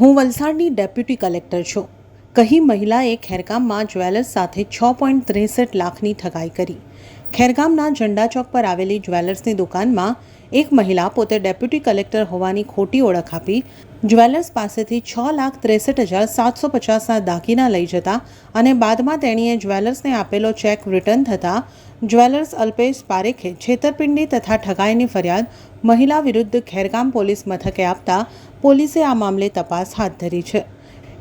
હું વલસાડની deputy collector છું. કહી મહિલાએ ખેરગામમાં જ્વેલર્સ સાથે છ પોઈન્ટ ત્રેસઠ લાખની ઠગાઈ કરી. ખેરગામના ઝંડા ચોક પર આવેલી જ્વેલર્સની દુકાનમાં એક મહિલા પોતે ડેપ્યુટી કલેક્ટર હોવાની ખોટી ઓળખ આપી, જ્વેલર્સ પાસેથી છ લાખ ત્રેસઠ હજાર સાતસો પચાસના દાગીના લઈ જતા અને બાદમાં તેણીએ જ્વેલર્સને આપેલો ચેક રિટર્ન થતાં, જ્વેલર્સ અલ્પેશ પારેખે છેતરપિંડી તથા ઠગાઈની ફરિયાદ મહિલા વિરુદ્ધ ખેરગામ પોલીસ મથકે આપતા પોલીસે આ મામલે તપાસ હાથ ધરી છે.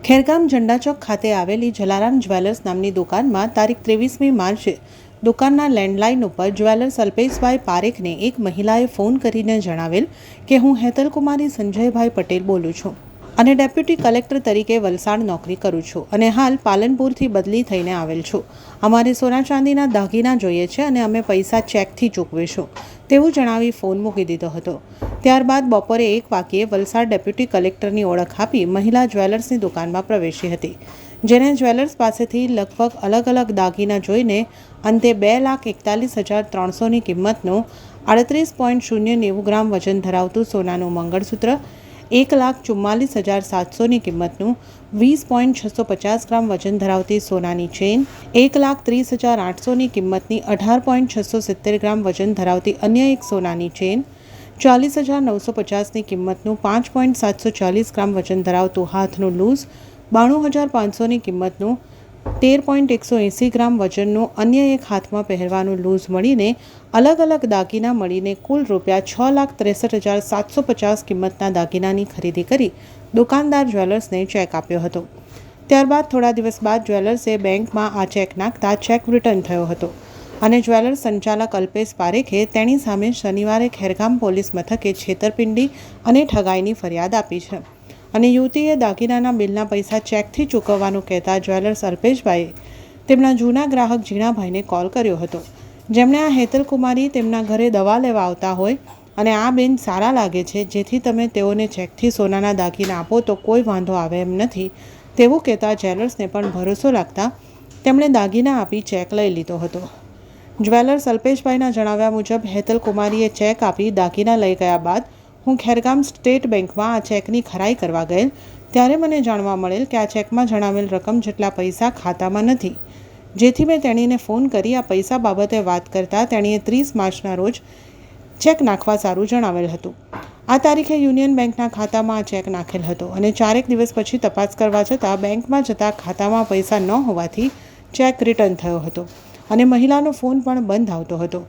ખેરગામ ઝંડાચોક ખાતે આવેલી જલારામ જ્વેલર્સ નામની દુકાનમાં તારીખ ત્રેવીસમી માર્ચે દુકાનના લેન્ડલાઇન ઉપર જ્વેલર્સ સલ્પેશભાઈ પારેખને એક મહિલાએ ફોન કરીને જણાવેલ કે હું હેતલકુમારી સંજયભાઈ પટેલ બોલું છું અને ડેપ્યુટી કલેક્ટર તરીકે વલસાડ નોકરી કરું છું અને હાલ પાલનપુરથી બદલી થઈને આવેલ છું. અમારે સોના ચાંદીના દાગીના જોઈએ છે અને અમે પૈસા ચેકથી ચૂકવીશું, તેવું જણાવી ફોન મૂકી દીધો હતો. ત્યારબાદ બપોરે એક વાગ્યે વલસાડ ડેપ્યુટી કલેક્ટરની ઓળખ આપી મહિલા જ્વેલર્સની દુકાનમાં પ્રવેશી હતી. જેને જ્વેલર્સ પાસેથી લગભગ અલગ અલગ દાગીના જોઈને અંતે બે લાખ એકતાલીસ હજાર ત્રણસોની કિંમતનું આડત્રીસ પોઈન્ટ શૂન્ય નેવું ગ્રામ વજન ધરાવતું સોનાનું મંગળસૂત્ર, એક લાખ ચુમ્માલીસ હજાર સાતસોની કિંમતનું વીસ પોઈન્ટ છસો પચાસ ગ્રામ વજન ધરાવતી સોનાની ચેઇન, એક લાખ ત્રીસ હજાર આઠસોની કિંમતની અઢાર પોઈન્ટ છસો સિત્તેર ગ્રામ વજન ધરાવતી અન્ય એક સોનાની ચેઇન, ચાલીસ હજાર નવસો પચાસની કિંમતનું પાંચ પોઈન્ટ સાતસો ચાલીસ ગ્રામ વજન ધરાવતું હાથનું લૂઝ બાણું હજાર પાંચસોની કિંમતનું તેર પોઈન્ટ એકસો એંસી ગ્રામ વજનનું અન્ય એક હાથમાં પહેરવાનું લૂઝ મળીને અલગ અલગ દાગીના મળીને કુલ રૂપિયા છ લાખ ત્રેસઠ હજાર સાતસો પચાસ કિંમતના દાગીનાની ખરીદી કરી દુકાનદાર જ્વેલર્સને ચેક આપ્યો હતો. ત્યારબાદ થોડા દિવસ બાદ જ્વેલર્સે બેંકમાં આ ચેક નાખતા ચેક રિટર્ન થયો હતો અને જ્વેલર્સ સંચાલક અલ્પેશ પારેખે તેની સામે શનિવારે ખેરગામ પોલીસ મથકે છેતરપિંડી અને ઠગાઈની ફરિયાદ આપી છે. અને યુવતીએ દાગીનાના બિલના પૈસા ચેકથી ચૂકવવાનું કહેતા જ્વેલર્સ અલ્પેશભાઈએ તેમના જૂના ગ્રાહક ઝીણાભાઈને કોલ કર્યો હતો. જેમણે આ હેતલકુમારી તેમના ઘરે દવા લેવા આવતા હોય અને આ બેન સારા લાગે છે, જેથી તમે તેઓને ચેકથી સોનાના દાગીના આપો તો કોઈ વાંધો આવે એમ નથી, તેવું કહેતા જ્વેલર્સને પણ ભરોસો લાગતા તેમણે દાગીના આપી ચેક લઈ લીધો હતો. જ્વેલર્સ અલ્પેશભાઈના જણાવ્યા મુજબ હેતલ કુમારીએ ચેક આપી દાગીના લઈ ગયા બાદ હું ખેરગામ સ્ટેટ બેંકમાં આ ચેકની ખરાઈ કરવા ગયેલ, ત્યારે મને જાણવા મળેલ કે આ ચેકમાં જણાવેલ રકમ જેટલા પૈસા ખાતામાં નથી. જેથી મેં તેણીને ફોન કરી આ પૈસા બાબતે વાત કરતાં તેણીએ ત્રીસ માર્ચના રોજ ચેક નાખવા સારું જણાવેલ હતું. આ તારીખે યુનિયન બેંકના ખાતામાં આ ચેક નાખેલ હતો અને ચારેક દિવસ પછી તપાસ કરવા જતાં બેંકમાં જતાં ખાતામાં પૈસા ન હોવાથી ચેક રિટર્ન થયો હતો અને મહિલાનો ફોન પણ બંધ આવતો હતો.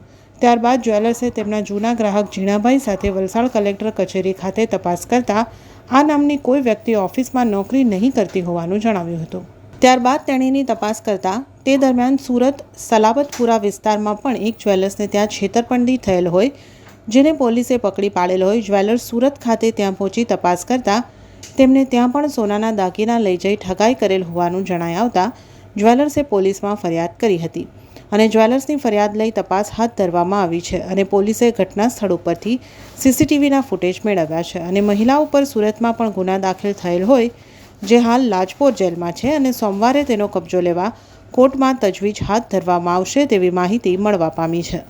ત્યારબાદ જ્વેલર્સે તેમના જૂના ગ્રાહક ઝીણાભાઈ સાથે વલસાડ કલેક્ટર કચેરી ખાતે તપાસ કરતા આ નામની કોઈ વ્યક્તિ ઓફિસમાં નોકરી નહીં કરતી હોવાનું જણાવ્યું હતું. ત્યારબાદ તેણીની તપાસ કરતા તે દરમિયાન સુરત સલાબતપુરા વિસ્તારમાં પણ એક જ્વેલર્સને ત્યાં છેતરપંડી થયેલ હોય, જેને પોલીસે પકડી પાડેલ હોય, જ્વેલર્સ સુરત ખાતે ત્યાં પહોંચી તપાસ કરતા તેમને ત્યાં પણ સોનાના દાગીના લઈ જઈ ઠગાઈ કરેલ હોવાનું જણાઈ આવતા જ્વેલર્સે પોલીસમાં ફરિયાદ કરી હતી. અને જ્વેલર્સની ફરિયાદ લઈ તપાસ હાથ ધરવામાં આવી છે અને પોલીસે ઘટના સ્થળ ઉપરથી સીસીટીવીના ફૂટેજ મેળવ્યા છે અને મહિલા ઉપર સુરતમાં પણ ગુના દાખલ થયેલ હોય જે હાલ લાજપોર જેલમાં છે અને સોમવારે તેનો કબજો લેવા કોર્ટમાં તજવીજ હાથ ધરવામાં આવશે તેવી માહિતી મળવા પામી છે.